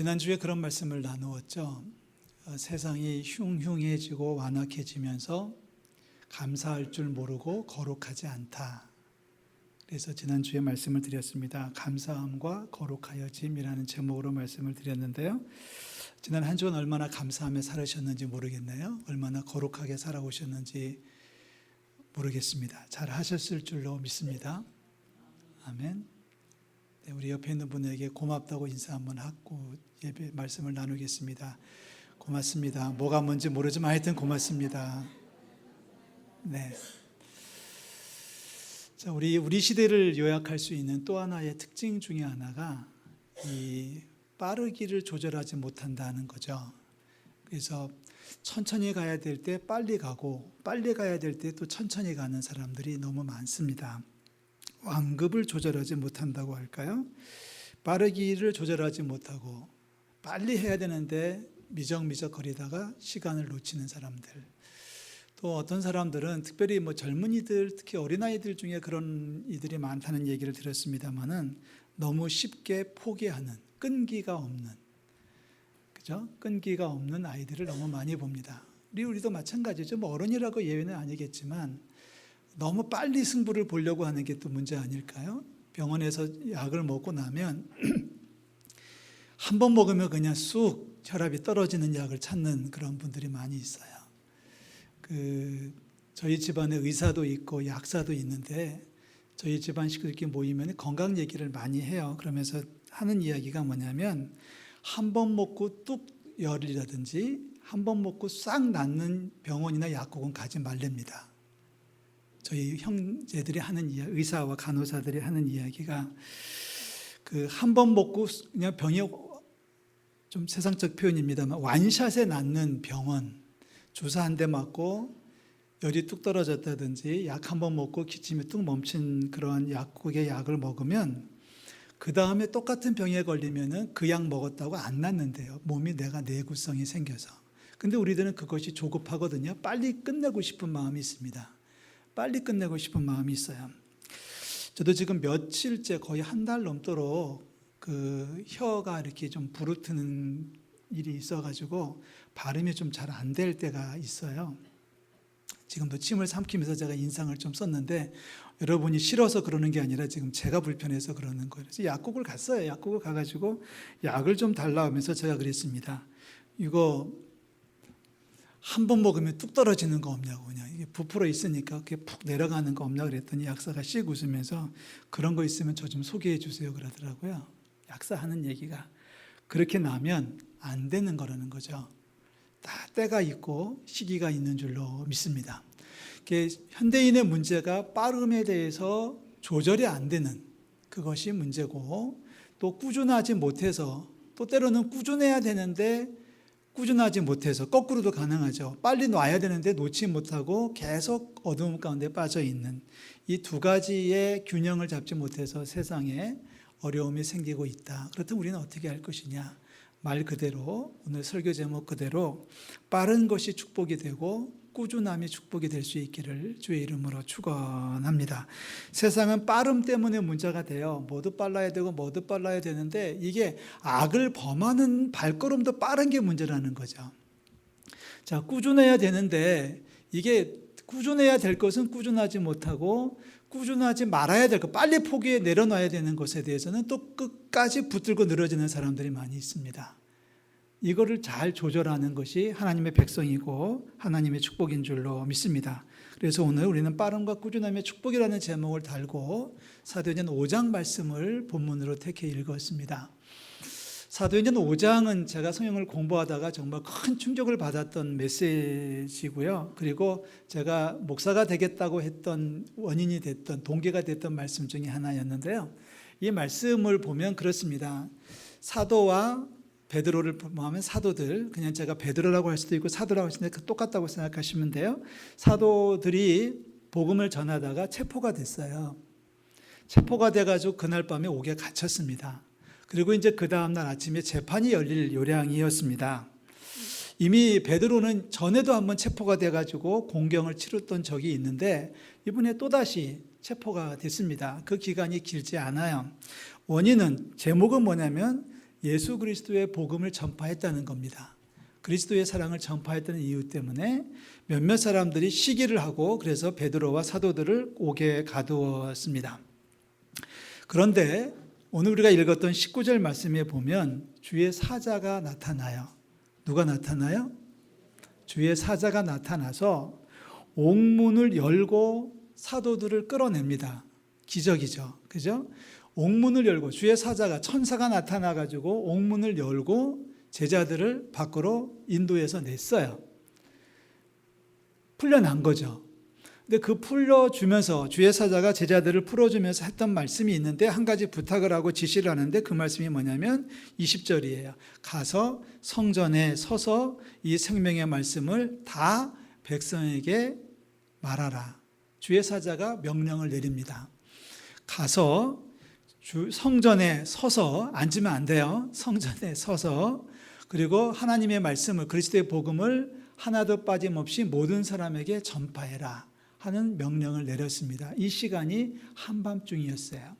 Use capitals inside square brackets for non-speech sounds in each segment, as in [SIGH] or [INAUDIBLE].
지난주에 그런 말씀을 나누었죠. 어, 세상이 흉흉해지고 완악해지면서 감사할 줄 모르고 거룩하지 않다. 그래서 지난주에 말씀을 드렸습니다. 감사함과 거룩하여짐이라는 제목으로 말씀을 드렸는데요. 지난 한 주는 얼마나 감사하며 살으셨는지 모르겠네요. 얼마나 거룩하게 살아오셨는지 모르겠습니다. 잘 하셨을 줄로 믿습니다. 아멘. 네, 우리 옆에 있는 분에게 고맙다고 인사 한번 하고 예배 말씀을 나누겠습니다. 고맙습니다. 뭐가 뭔지 모르지만 하여튼 고맙습니다. 네. 자, 우리 우리 시대를 요약할 수 있는 또 하나의 특징 중에 하나가 이 빠르기를 조절하지 못한다는 거죠. 그래서 천천히 가야 될 때 빨리 가고 빨리 가야 될 때 또 천천히 가는 사람들이 너무 많습니다. 완급을 조절하지 못한다고 할까요? 빠르기를 조절하지 못하고 빨리 해야 되는데 미적미적 거리다가 시간을 놓치는 사람들. 또 어떤 사람들은 특별히 뭐 젊은이들 특히 어린아이들 중에 그런 이들이 많다는 얘기를 들었습니다만은 너무 쉽게 포기하는 끈기가 없는 그죠? 끈기가 없는 아이들을 너무 많이 봅니다. 우리 우리도 마찬가지죠. 뭐 어른이라고 예외는 아니겠지만 너무 빨리 승부를 보려고 하는 게 또 문제 아닐까요? 병원에서 약을 먹고 나면 [CLEARS THROAT] 한 번 먹으면 그냥 쑥 혈압이 떨어지는 약을 찾는 그런 분들이 많이 있어요. 그 저희 집안에 의사도 있고 약사도 있는데 저희 집안 식구들끼리 모이면 건강 얘기를 많이 해요. 그러면서 하는 이야기가 뭐냐면 한 번 먹고 뚝 열이라든지 한 번 먹고 싹 낫는 병원이나 약국은 가지 말랍니다. 저희 형제들이 하는 이야 의사와 간호사들이 하는 이야기가 그 한 번 먹고 그냥 병이 좀 세상적 표현입니다만 완샷에 낫는 병원 주사 한 대 맞고 열이 뚝 떨어졌다든지 약 한 번 먹고 기침이 뚝 멈춘 그런 약국의 약을 먹으면 그 다음에 똑같은 병에 걸리면은 그 약 먹었다고 안 낫는데요. 몸이 내가 내구성이 생겨서. 근데 우리들은 그것이 조급하거든요. 빨리 끝내고 싶은 마음이 있습니다. 빨리 끝내고 싶은 마음이 있어요. 저도 지금 며칠째 거의 한 달 넘도록 그 혀가 이렇게 좀 부르트는 일이 있어가지고 발음이 좀 잘 안 될 때가 있어요. 지금도 침을 삼키면서 제가 인상을 좀 썼는데 여러분이 싫어서 그러는 게 아니라 지금 제가 불편해서 그러는 거예요. 그래서 약국을 갔어요. 약국을 가가지고 약을 좀 달라 하면서 제가 그랬습니다. 이거 한 번 먹으면 뚝 떨어지는 거 없냐고 그냥 이게 부풀어 있으니까 그게 푹 내려가는 거 없냐 그랬더니 약사가 씩 웃으면서 그런 거 있으면 저 좀 소개해 주세요 그러더라고요. 약사 하는 얘기가 그렇게 나면 안 되는 거라는 거죠. 다 때가 있고 시기가 있는 줄로 믿습니다. 현대인의 문제가 빠름에 대해서 조절이 안 되는 그것이 문제고 또 꾸준하지 못해서 또 때로는 꾸준해야 되는데 꾸준하지 못해서 거꾸로도 가능하죠. 빨리 놔야 되는데 놓지 못하고 계속 어두움 가운데 빠져 있는 이 두 가지의 균형을 잡지 못해서 세상에 어려움이 생기고 있다. 그렇다면 우리는 어떻게 할 것이냐? 말 그대로 오늘 설교 제목 그대로 빠른 것이 축복이 되고 꾸준함이 축복이 될 수 있기를 주의 이름으로 축원합니다. 세상은 빠름 때문에 문제가 돼요. 모두 빨라야 되고 모두 빨라야 되는데 이게 악을 범하는 발걸음도 빠른 게 문제라는 거죠. 자, 꾸준해야 되는데 이게 꾸준해야 될 것은 꾸준하지 못하고 꾸준하지 말아야 될 것, 빨리 포기해 내려놔야 되는 것에 대해서는 또 끝까지 붙들고 늘어지는 사람들이 많이 있습니다. 이거를 잘 조절하는 것이 하나님의 백성이고 하나님의 축복인 줄로 믿습니다. 그래서 오늘 우리는 빠름과 꾸준함의 축복이라는 제목을 달고 사도행전 5장 말씀을 본문으로 택해 읽었습니다. 사도행전 5장은 제가 성경을 공부하다가 정말 큰 충격을 받았던 메시지고요. 그리고 제가 목사가 되겠다고 했던 원인이 됐던 동기가 됐던 말씀 중에 하나였는데요. 이 말씀을 보면 그렇습니다. 사도와 베드로를 포함한 사도들, 그냥 제가 베드로라고 할 수도 있고 사도라고 할 수도 있는데 똑같다고 생각하시면 돼요. 사도들이 복음을 전하다가 체포가 됐어요. 체포가 돼가지고 그날 밤에 옥에 갇혔습니다. 그리고 이제 그 다음날 아침에 재판이 열릴 요량이었습니다. 이미 베드로는 전에도 한번 체포가 돼가지고 공경을 치렀던 적이 있는데 이번에 또다시 체포가 됐습니다. 그 기간이 길지 않아요. 원인은 제목은 뭐냐면 예수 그리스도의 복음을 전파했다는 겁니다. 그리스도의 사랑을 전파했다는 이유 때문에 몇몇 사람들이 시기를 하고 그래서 베드로와 사도들을 옥에 가두었습니다. 그런데 오늘 우리가 읽었던 19절 말씀에 보면 주의 사자가 나타나요. 누가 나타나요? 주의 사자가 나타나서 옥문을 열고 사도들을 끌어냅니다. 기적이죠. 그죠? 옥문을 열고 주의 사자가 천사가 나타나 가지고 옥문을 열고 제자들을 밖으로 인도해서 냈어요. 풀려난 거죠. 근데 그 풀어주면서 주의 사자가 제자들을 풀어주면서 했던 말씀이 있는데 한 가지 부탁을 하고 지시를 하는데 그 말씀이 뭐냐면 20절이에요. 가서 성전에 서서 이 생명의 말씀을 다 백성에게 말하라. 주의 사자가 명령을 내립니다. 가서 주 성전에 서서 앉으면 안 돼요. 성전에 서서 그리고 하나님의 말씀을 그리스도의 복음을 하나도 빠짐없이 모든 사람에게 전파해라 하는 명령을 내렸습니다. 이 시간이 한밤중이었어요.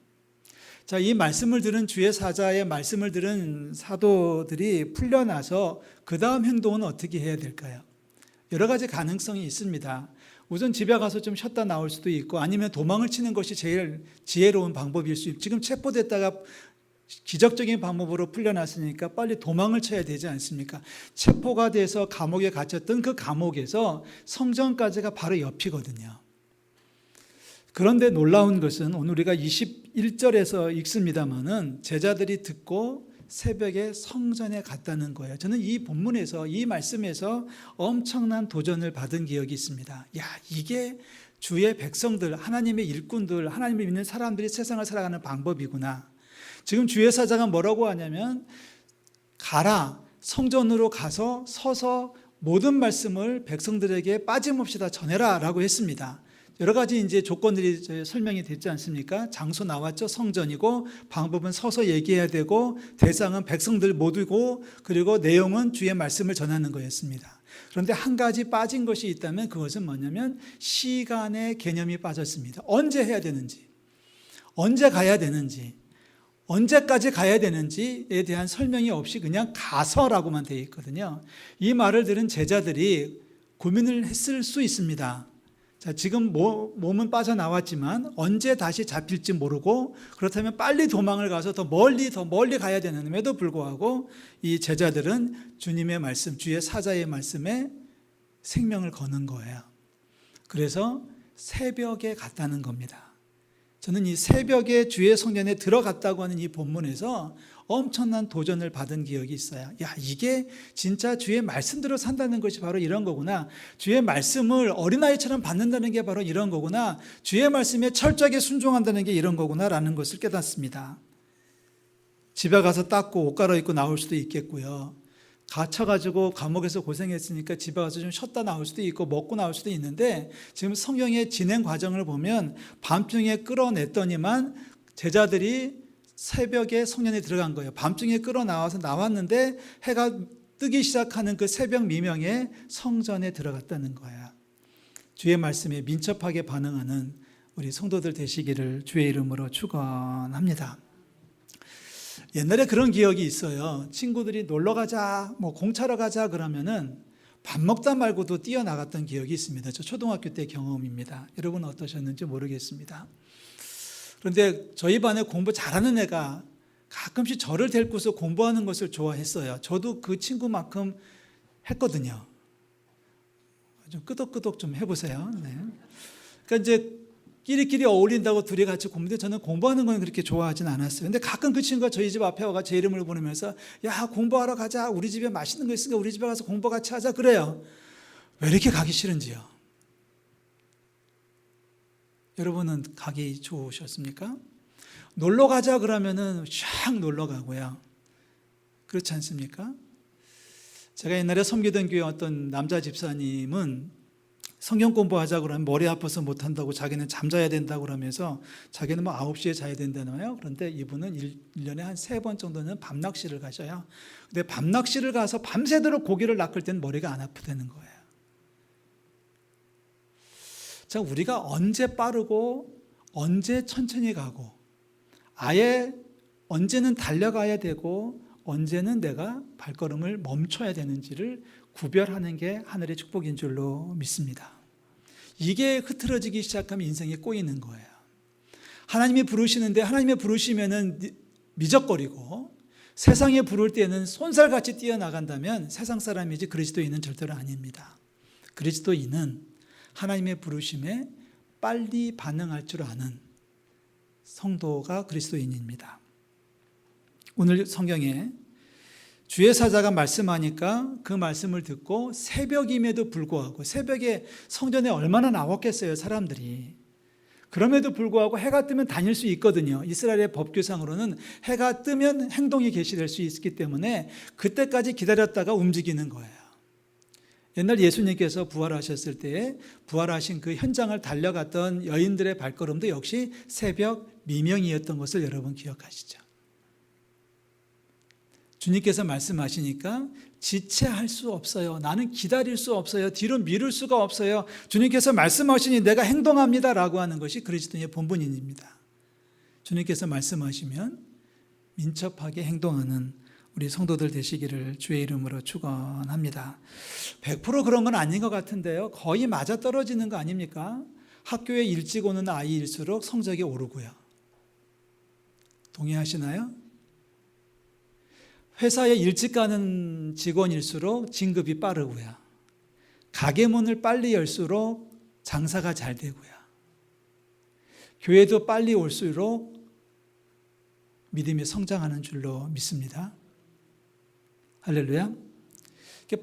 자, 이 말씀을 들은 주의 사자의 말씀을 들은 사도들이 풀려나서 그 다음 행동은 어떻게 해야 될까요? 여러 가지 가능성이 있습니다. 우선 집에 가서 좀 쉬었다 나올 수도 있고 아니면 도망을 치는 것이 제일 지혜로운 방법일 수 있고 지금 체포됐다가 기적적인 방법으로 풀려났으니까 빨리 도망을 쳐야 되지 않습니까? 체포가 돼서 감옥에 갇혔던 그 감옥에서 성전까지가 바로 옆이거든요. 그런데 놀라운 것은 오늘 우리가 21절에서 읽습니다마는 제자들이 듣고 새벽에 성전에 갔다는 거예요. 저는 이 본문에서 이 말씀에서 엄청난 도전을 받은 기억이 있습니다. 야, 이게 주의 백성들, 하나님의 일꾼들, 하나님을 믿는 사람들이 세상을 살아가는 방법이구나. 지금 주의 사자가 뭐라고 하냐면 가라 성전으로 가서 서서 모든 말씀을 백성들에게 빠짐없이 다 전해라 라고 했습니다. 여러 가지 이제 조건들이 설명이 됐지 않습니까? 장소 나왔죠. 성전이고 방법은 서서 얘기해야 되고 대상은 백성들 모두고 그리고 내용은 주의 말씀을 전하는 거였습니다. 그런데 한 가지 빠진 것이 있다면 그것은 뭐냐면 시간의 개념이 빠졌습니다. 언제 해야 되는지, 언제 가야 되는지, 언제까지 가야 되는지에 대한 설명이 없이 그냥 가서라고만 되어 있거든요. 이 말을 들은 제자들이 고민을 했을 수 있습니다. 자, 지금 몸은 빠져나왔지만 언제 다시 잡힐지 모르고 그렇다면 빨리 도망을 가서 더 멀리 더 멀리 가야 되는데도 불구하고 이 제자들은 주님의 말씀, 주의 사자의 말씀에 생명을 거는 거예요. 그래서 새벽에 갔다는 겁니다. 저는 이 새벽에 주의 성전에 들어갔다고 하는 이 본문에서 엄청난 도전을 받은 기억이 있어요. 야, 이게 진짜 주의 말씀대로 산다는 것이 바로 이런 거구나. 주의 말씀을 어린아이처럼 받는다는 게 바로 이런 거구나. 주의 말씀에 철저하게 순종한다는 게 이런 거구나라는 것을 깨닫습니다. 집에 가서 닦고 옷 갈아입고 나올 수도 있겠고요. 갇혀가지고 감옥에서 고생했으니까 집에 가서 좀 쉬었다 나올 수도 있고 먹고 나올 수도 있는데 지금 성경의 진행 과정을 보면 밤중에 끌어냈더니만 제자들이 새벽에 성년에 들어간 거예요. 밤중에 끌어 나와서 나왔는데 해가 뜨기 시작하는 그 새벽 미명에 성전에 들어갔다는 거야. 주의 말씀에 민첩하게 반응하는 우리 성도들 되시기를 주의 이름으로 축원합니다. 옛날에 그런 기억이 있어요. 친구들이 놀러 가자, 뭐 공차러 가자 그러면은 밥 먹다 말고도 뛰어나갔던 기억이 있습니다. 저 초등학교 때 경험입니다. 여러분 어떠셨는지 모르겠습니다. 그런데 저희 반에 공부 잘하는 애가 가끔씩 저를 데리고서 공부하는 것을 좋아했어요. 저도 그 친구만큼 했거든요. 좀 끄덕끄덕 좀 해보세요. 네. 그러니까 이제 끼리끼리 어울린다고 둘이 같이 공부인데 저는 공부하는 건 그렇게 좋아하진 않았어요. 근데 가끔 그 친구가 저희 집 앞에 와가 제 이름을 부르면서 야 공부하러 가자. 우리 집에 맛있는 거 있으니까 우리 집에 가서 공부 같이 하자 그래요. 왜 이렇게 가기 싫은지요? 여러분은 가기 좋으셨습니까? 놀러 가자 그러면은 샥 놀러 가고요. 그렇지 않습니까? 제가 옛날에 섬기던 교회 어떤 남자 집사님은 성경 공부하자 그러면 머리 아파서 못 한다고 자기는 잠자야 된다고 그러면서 자기는 뭐 9시에 자야 된다나요? 그런데 이분은 1년에 한 세 번 정도는 밤낚시를 가셔요. 근데 밤낚시를 가서 밤새도록 고기를 낚을 때는 머리가 안 아프다는 거예요. 자, 우리가 언제 빠르고 언제 천천히 가고 아예 언제는 달려가야 되고 언제는 내가 발걸음을 멈춰야 되는지를 구별하는 게 하늘의 축복인 줄로 믿습니다. 이게 흐트러지기 시작하면 인생이 꼬이는 거예요. 하나님이 부르시는데 하나님의 부르시면은 미적거리고 세상에 부를 때는 손살같이 뛰어나간다면 세상 사람이지 그리스도인은 절대로 아닙니다. 그리스도인은 하나님의 부르심에 빨리 반응할 줄 아는 성도가 그리스도인입니다. 오늘 성경에 주의 사자가 말씀하니까 그 말씀을 듣고 새벽임에도 불구하고 새벽에 성전에 얼마나 나왔겠어요, 사람들이. 그럼에도 불구하고 해가 뜨면 다닐 수 있거든요. 이스라엘의 법규상으로는 해가 뜨면 행동이 개시될 수 있기 때문에 그때까지 기다렸다가 움직이는 거예요. 옛날 예수님께서 부활하셨을 때에 부활하신 그 현장을 달려갔던 여인들의 발걸음도 역시 새벽 미명이었던 것을 여러분 기억하시죠. 주님께서 말씀하시니까 지체할 수 없어요. 나는 기다릴 수 없어요. 뒤로 미룰 수가 없어요. 주님께서 말씀하시니 내가 행동합니다 라고 하는 것이 그리스도의 본분입니다. 주님께서 말씀하시면 민첩하게 행동하는 우리 성도들 되시기를 주의 이름으로 축원합니다. 100% 그런 건 아닌 것 같은데요. 거의 맞아 떨어지는 거 아닙니까? 학교에 일찍 오는 아이일수록 성적이 오르고요. 동의하시나요? 회사에 일찍 가는 직원일수록 진급이 빠르고요. 가게 문을 빨리 열수록 장사가 잘 되고요. 교회도 빨리 올수록 믿음이 성장하는 줄로 믿습니다. 할렐루야.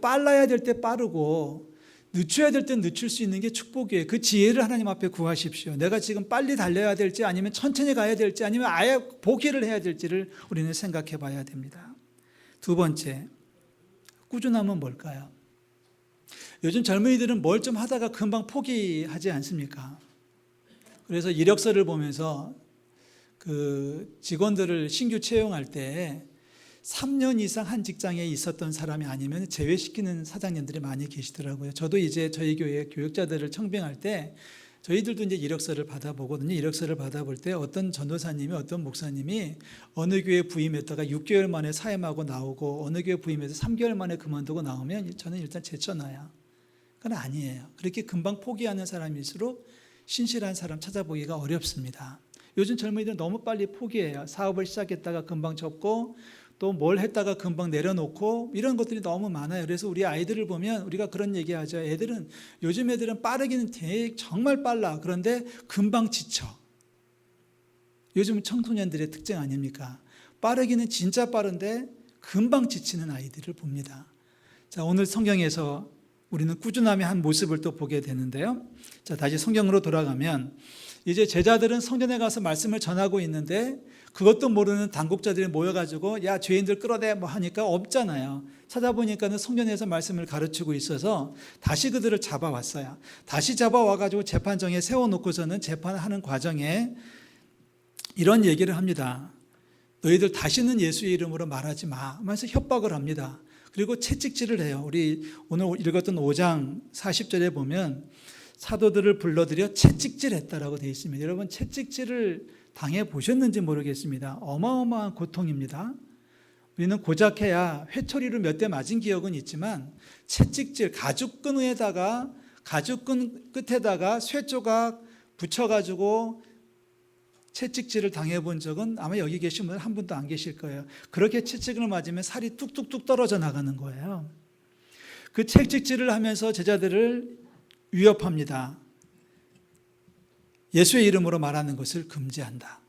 빨라야 될 때 빠르고 늦춰야 될 때 늦출 수 있는 게 축복이에요. 그 지혜를 하나님 앞에 구하십시오. 내가 지금 빨리 달려야 될지 아니면 천천히 가야 될지 아니면 아예 포기를 해야 될지를 우리는 생각해 봐야 됩니다. 두 번째, 꾸준함은 뭘까요? 요즘 젊은이들은 뭘 좀 하다가 금방 포기하지 않습니까? 그래서 이력서를 보면서 그 직원들을 신규 채용할 때 3년 이상 한 직장에 있었던 사람이 아니면 제외시키는 사장님들이 많이 계시더라고요. 저도 이제 저희 교회 교육자들을 청빙할 때 저희들도 이제 이력서를 받아보거든요. 이력서를 받아볼 때 어떤 전도사님이 어떤 목사님이 어느 교회 부임했다가 6개월 만에 사임하고 나오고 어느 교회 부임해서 3개월 만에 그만두고 나오면 저는 일단 제쳐놔요. 그건 아니에요. 그렇게 금방 포기하는 사람일수록 신실한 사람 찾아보기가 어렵습니다. 요즘 젊은이들 너무 빨리 포기해요. 사업을 시작했다가 금방 접고 또 뭘 했다가 금방 내려놓고 이런 것들이 너무 많아요. 그래서 우리 아이들을 보면 우리가 그런 얘기 하죠. 애들은 요즘 애들은 빠르기는 되게 정말 빨라. 그런데 금방 지쳐. 요즘 청소년들의 특징 아닙니까? 빠르기는 진짜 빠른데 금방 지치는 아이들을 봅니다. 자, 오늘 성경에서 우리는 꾸준함의 한 모습을 또 보게 되는데요. 자, 다시 성경으로 돌아가면 이제 제자들은 성전에 가서 말씀을 전하고 있는데 그것도 모르는 당국자들이 모여가지고 야 죄인들 끌어내 뭐 하니까 없잖아요. 찾아보니까는 성전에서 말씀을 가르치고 있어서 다시 그들을 잡아왔어요. 다시 잡아와가지고 재판정에 세워놓고서는 재판하는 과정에 이런 얘기를 합니다. 너희들 다시는 예수의 이름으로 말하지 마. 하면서 협박을 합니다. 그리고 채찍질을 해요. 우리 오늘 읽었던 5장 40절에 보면 사도들을 불러들여 채찍질 했다라고 되어 있습니다. 여러분 채찍질을 당해 보셨는지 모르겠습니다. 어마어마한 고통입니다. 우리는 고작해야 회초리로 몇 대 맞은 기억은 있지만 채찍질 가죽끈 에다가 가죽끈 끝에다가 쇠조각 붙여가지고 채찍질을 당해본 적은 아마 여기 계신 분은 한 분도 안 계실 거예요. 그렇게 채찍을 맞으면 살이 뚝뚝뚝 떨어져 나가는 거예요. 그 채찍질을 하면서 제자들을 위협합니다. 예수의 이름으로 말하는 것을 금지한다.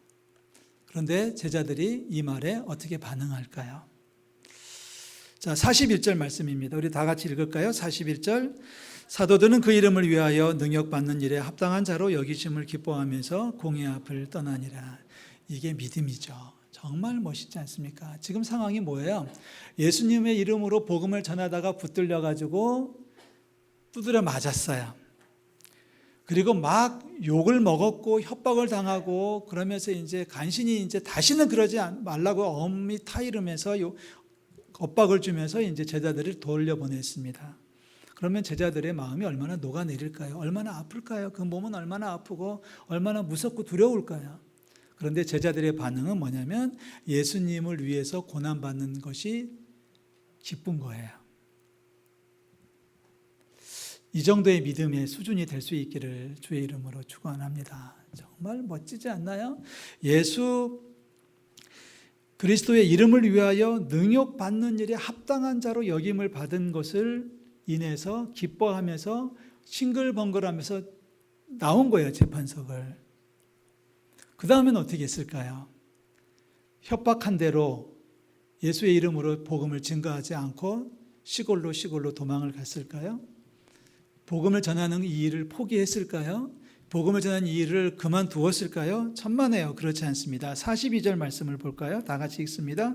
그런데 제자들이 이 말에 어떻게 반응할까요? 자, 41절 말씀입니다. 우리 다 같이 읽을까요? 41절. 사도들은 그 이름을 위하여 능력받는 일에 합당한 자로 여기심을 기뻐하면서 공의 앞을 떠나니라. 이게 믿음이죠. 정말 멋있지 않습니까? 지금 상황이 뭐예요? 예수님의 이름으로 복음을 전하다가 붙들려 가지고 두드려 맞았어요. 그리고 막 욕을 먹었고 협박을 당하고 그러면서 이제 간신히 이제 다시는 그러지 말라고 엄히 타이르면서 엇박을 주면서 이제 제자들을 돌려보냈습니다. 그러면 제자들의 마음이 얼마나 녹아내릴까요? 얼마나 아플까요? 그 몸은 얼마나 아프고 얼마나 무섭고 두려울까요? 그런데 제자들의 반응은 뭐냐면 예수님을 위해서 고난받는 것이 기쁜 거예요. 이 정도의 믿음의 수준이 될 수 있기를 주의 이름으로 축원합니다. 정말 멋지지 않나요? 예수 그리스도의 이름을 위하여 능욕 받는 일에 합당한 자로 여김을 받은 것을 인해서 기뻐하면서 싱글벙글하면서 나온 거예요 재판석을. 그 다음엔 어떻게 했을까요? 협박한 대로 예수의 이름으로 복음을 증거하지 않고 시골로 시골로 도망을 갔을까요? 복음을 전하는 이 일을 포기했을까요? 복음을 전하는 이 일을 그만두었을까요? 천만에요. 그렇지 않습니다. 42절 말씀을 볼까요? 다 같이 읽습니다.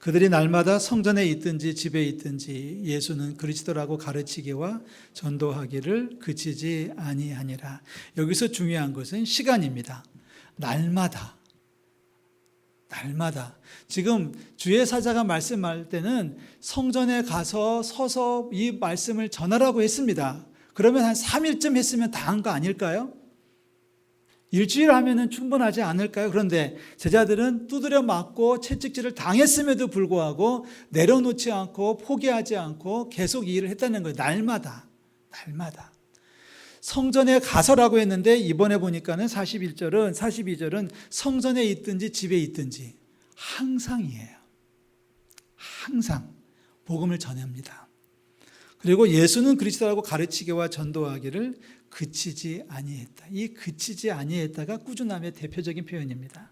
그들이 날마다 성전에 있든지 집에 있든지 예수는 그리스도라고 가르치기와 전도하기를 그치지 아니하니라. 여기서 중요한 것은 시간입니다. 날마다. 날마다. 지금 주의 사자가 말씀할 때는 성전에 가서 서서 이 말씀을 전하라고 했습니다. 그러면 한 3일쯤 했으면 다 한 거 아닐까요? 일주일 하면은 충분하지 않을까요? 그런데 제자들은 두드려 맞고 채찍질을 당했음에도 불구하고 내려놓지 않고 포기하지 않고 계속 이 일을 했다는 거예요. 날마다. 날마다. 성전에 가서라고 했는데 이번에 보니까는 41절은 42절은 성전에 있든지 집에 있든지 항상이에요. 항상 복음을 전합니다. 그리고 예수는 그리스도라고 가르치기와 전도하기를 그치지 아니했다. 이 그치지 아니했다가 꾸준함의 대표적인 표현입니다.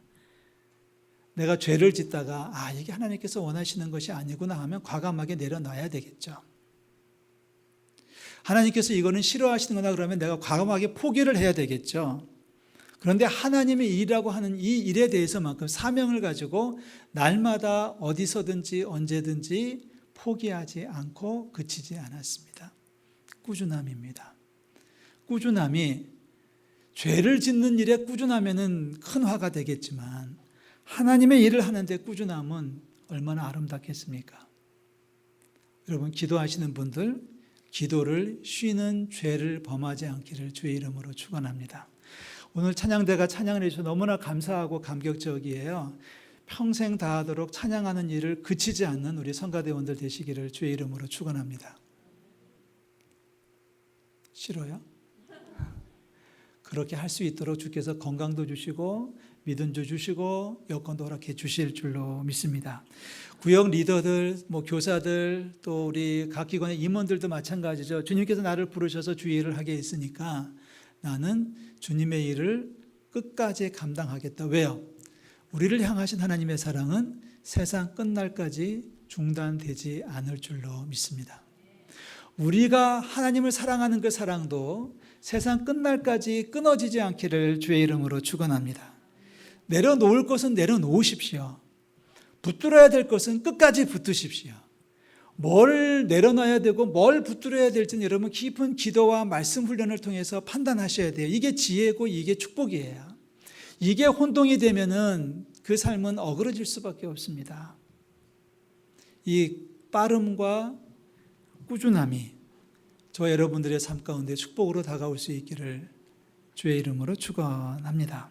내가 죄를 짓다가 아 이게 하나님께서 원하시는 것이 아니구나 하면 과감하게 내려놔야 되겠죠. 하나님께서 이거는 싫어하시는 거나 그러면 내가 과감하게 포기를 해야 되겠죠. 그런데 하나님의 일이라고 하는 이 일에 대해서만큼 사명을 가지고 날마다 어디서든지 언제든지 포기하지 않고 그치지 않았습니다. 꾸준함입니다. 꾸준함이 죄를 짓는 일에 꾸준하면은 큰 화가 되겠지만 하나님의 일을 하는데 꾸준함은 얼마나 아름답겠습니까? 여러분 기도하시는 분들 기도를 쉬는 죄를 범하지 않기를 주의 이름으로 축원합니다. 오늘 찬양대가 찬양을 해주셔서 너무나 감사하고 감격적이에요. 평생 다하도록 찬양하는 일을 그치지 않는 우리 성가대원들 되시기를 주의 이름으로 축원합니다. 싫어요? 그렇게 할 수 있도록 주께서 건강도 주시고 믿음도 주시고 여건도 허락해 주실 줄로 믿습니다. 구역 리더들, 뭐 교사들, 또 우리 각 기관의 임원들도 마찬가지죠. 주님께서 나를 부르셔서 주의 일을 하게 했으니까 나는 주님의 일을 끝까지 감당하겠다. 왜요? 우리를 향하신 하나님의 사랑은 세상 끝날까지 중단되지 않을 줄로 믿습니다. 우리가 하나님을 사랑하는 그 사랑도 세상 끝날까지 끊어지지 않기를 주의 이름으로 축원합니다. 내려놓을 것은 내려놓으십시오. 붙들어야 될 것은 끝까지 붙드십시오. 뭘 내려놔야 되고 뭘 붙들어야 될지는 여러분 깊은 기도와 말씀 훈련을 통해서 판단하셔야 돼요. 이게 지혜고 이게 축복이에요. 이게 혼동이 되면은 그 삶은 어그러질 수밖에 없습니다. 이 빠름과 꾸준함이 저 여러분들의 삶 가운데 축복으로 다가올 수 있기를 주의 이름으로 축원합니다.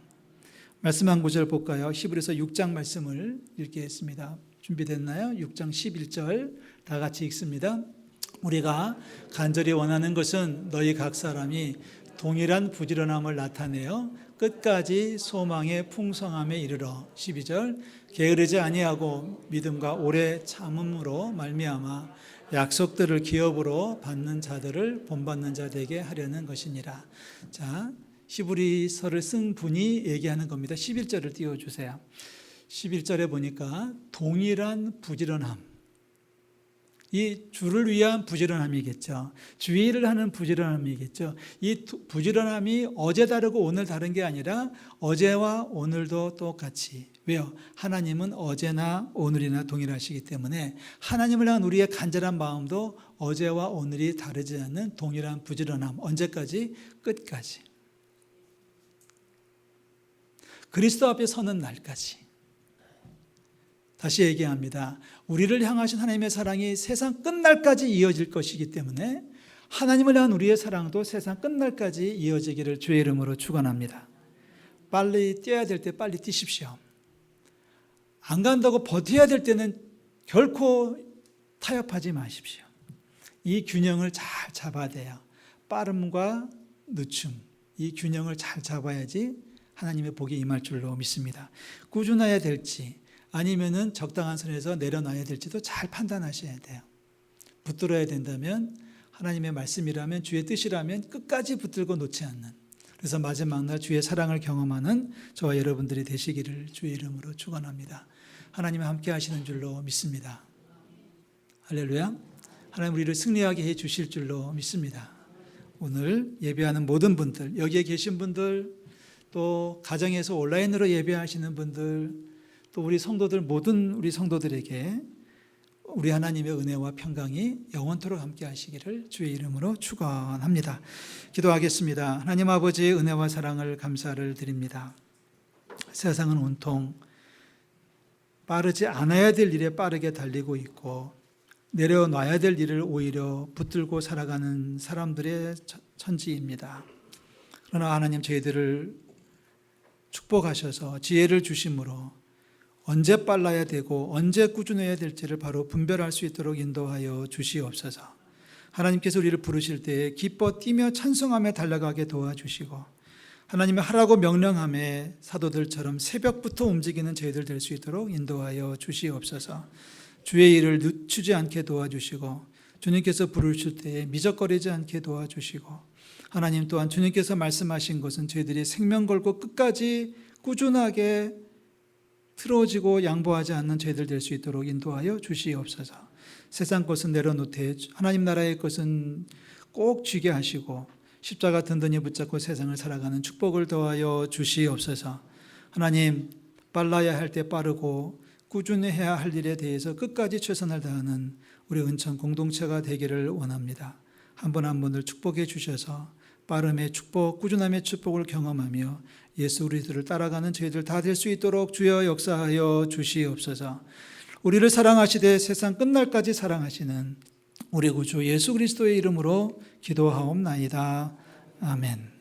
말씀 한 구절 볼까요? 히브리서 6장 말씀을 읽겠습니다. 준비됐나요? 6장 11절 다 같이 읽습니다. 우리가 간절히 원하는 것은 너희 각 사람이 동일한 부지런함을 나타내어 끝까지 소망의 풍성함에 이르러 12절 게으르지 아니하고 믿음과 오래 참음으로 말미암아 약속들을 기업으로 받는 자들을 본받는 자 되게 하려는 것이니라. 자, 히브리서를 쓴 분이 얘기하는 겁니다. 11절을 띄워 주세요. 11절에 보니까 동일한 부지런함 이 주를 위한 부지런함이겠죠. 주의를 하는 부지런함이겠죠. 이 부지런함이 어제 다르고 오늘 다른 게 아니라 어제와 오늘도 똑같이. 왜요? 하나님은 어제나 오늘이나 동일하시기 때문에 하나님을 향한 우리의 간절한 마음도 어제와 오늘이 다르지 않는 동일한 부지런함. 언제까지? 끝까지. 그리스도 앞에 서는 날까지. 다시 얘기합니다. 우리를 향하신 하나님의 사랑이 세상 끝날까지 이어질 것이기 때문에 하나님을 향한 우리의 사랑도 세상 끝날까지 이어지기를 주의 이름으로 축원합니다. 빨리 뛰어야 될 때 빨리 뛰십시오. 안 간다고 버텨야 될 때는 결코 타협하지 마십시오. 이 균형을 잘 잡아야 돼요. 빠름과 늦춤. 이 균형을 잘 잡아야지 하나님의 복이 임할 줄로 믿습니다. 꾸준해야 될지 아니면은 적당한 선에서 내려놔야 될지도 잘 판단하셔야 돼요. 붙들어야 된다면 하나님의 말씀이라면 주의 뜻이라면 끝까지 붙들고 놓지 않는 그래서 마지막 날 주의 사랑을 경험하는 저와 여러분들이 되시기를 주의 이름으로 축원합니다. 하나님 함께 하시는 줄로 믿습니다. 할렐루야. 하나님 우리를 승리하게 해 주실 줄로 믿습니다. 오늘 예배하는 모든 분들, 여기에 계신 분들, 또 가정에서 온라인으로 예배하시는 분들, 또 우리 성도들 모든 우리 성도들에게 우리 하나님의 은혜와 평강이 영원토록 함께 하시기를 주의 이름으로 축원합니다. 기도하겠습니다. 하나님 아버지의 은혜와 사랑을 감사를 드립니다. 세상은 온통 빠르지 않아야 될 일에 빠르게 달리고 있고 내려놔야 될 일을 오히려 붙들고 살아가는 사람들의 천지입니다. 그러나 하나님 저희들을 축복하셔서 지혜를 주심으로 언제 빨라야 되고 언제 꾸준해야 될지를 바로 분별할 수 있도록 인도하여 주시옵소서. 하나님께서 우리를 부르실 때에 기뻐 뛰며 찬송하며 달려가게 도와주시고 하나님의 하라고 명령함에 사도들처럼 새벽부터 움직이는 저희들 될 수 있도록 인도하여 주시옵소서. 주의 일을 늦추지 않게 도와주시고 주님께서 부르실 때에 미적거리지 않게 도와주시고 하나님 또한 주님께서 말씀하신 것은 저희들이 생명 걸고 끝까지 꾸준하게 틀어지고 양보하지 않는 저희들 될 수 있도록 인도하여 주시옵소서. 세상 것은 내려놓되 하나님 나라의 것은 꼭 쥐게 하시고 십자가 든든히 붙잡고 세상을 살아가는 축복을 더하여 주시옵소서. 하나님 빨라야 할 때 빠르고 꾸준해야 할 일에 대해서 끝까지 최선을 다하는 우리 은천 공동체가 되기를 원합니다. 한 분 한 분을 축복해 주셔서 빠름의 축복, 꾸준함의 축복을 경험하며 예수 우리들을 따라가는 저희들 다 될 수 있도록 주여 역사하여 주시옵소서. 우리를 사랑하시되 세상 끝날까지 사랑하시는 우리 구주 예수 그리스도의 이름으로 기도하옵나이다. 아멘.